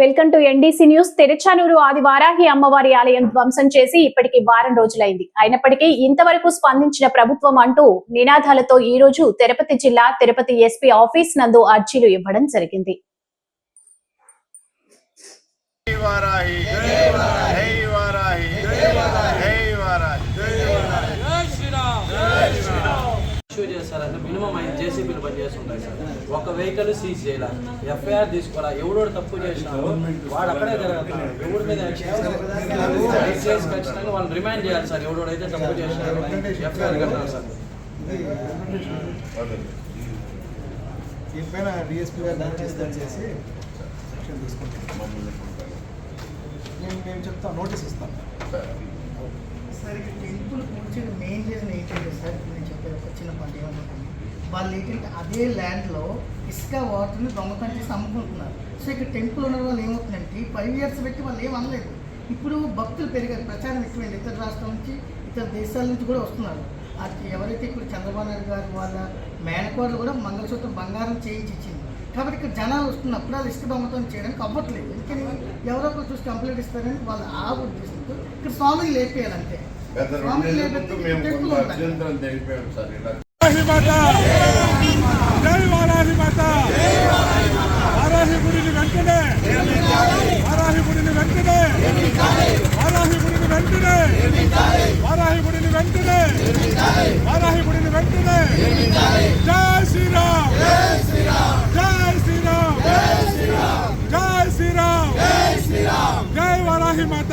Welcome to NDC news. Tiruchanur Adi Varahi అమ్మవారి ఆలయం ధ్వంసం చేసి ఇప్పటికి వారం రోజులైంది. అయినప్పటికీ ఇంతవరకు స్పందించిన ప్రభుత్వం అంటూ నినాదాలతో ఈ రోజు తిరుపతి జిల్లా తిరుపతి ఎస్పీ ఆఫీస్ నందు అర్జీలు ఇవ్వడం జరిగింది. ఇష్యూ చేస్తారంటే మినిమం ఐదు జేసీబీలు పని చేస్తుంటాయి సార్. ఒక వెహికల్ సీజ్ చేయాల ఎఫ్ఐఆర్ తీసుకోవాలా ఎవడోడు తప్పు చేసినాడు వాడు అక్కడే జరుగుతున్నాడు ఎవరి మీద ఖచ్చితంగా వాళ్ళని రిమైండ్ చేయాలి సార్. ఎవడోడైతే తప్పు చేసినాడు ఎఫ్ఐఆర్ కట్టాలి సార్. దీనిపైన డిఎస్పీ గారు దాన్ని చేసి దాన్ని చేసి సెక్షన్ తీసుకుంటాం నేను మేము చెప్తాం నోటీస్ ఇస్తాం. సార్ ఇక్కడ టెంపుల్ కూర్చొని మెయిన్ చేసిన ఏంటంటే సార్ పాయింట్ ఏమనుకుంటున్నాను వాళ్ళు ఏంటంటే అదే ల్యాండ్లో ఇసుక వాటర్ని దొంగతనం చేసి అమ్ముకుంటున్నారు. సో ఇక్కడ టెంపుల్ ఉన్న వాళ్ళు ఏమవుతుందంటే ఫైవ్ ఇయర్స్ పెట్టి వాళ్ళు ఏం అనలేదు. ఇప్పుడు భక్తులు పెరిగారు. ప్రచారం ఎక్కువైంది. ఇతర రాష్ట్రాల నుంచి ఇతర దేశాల నుంచి కూడా వస్తున్నారు. అది ఎవరైతే ఇప్పుడు చంద్రబాబు నాయుడు గారు వాళ్ళ మేనకోడలు కూడా మంగళసూత్రం బంగారం చేయించి ఇచ్చింది. కాబట్టి ఇక్కడ జనాలు వస్తున్నప్పుడు వాళ్ళు ఇసుక దొంగతనం చేయడానికి అవ్వట్లేదు. ఎందుకని? ఎవరో ఒకరు చూసి కంప్లైంట్ ఇస్తారని వాళ్ళు ఆ ఉద్దేశంతో ఇక్కడ స్వామికి లేపేయాలంతే. గత స్వామికి రెండేళ్ళ ముందు మేము జై వారాహి మాత. వారాహి గుడిని వెంటనే. వారాహి గుడిని వెంటనే. వారాహి గుడిని వెంటనే. వారాహి గుడిని వెంటనే. వారాహి గుడిని వెంటనే. జై శ్రీరామ్. జై శ్రీరామ్. జై శ్రీరామ్. జై వారాహి మాత.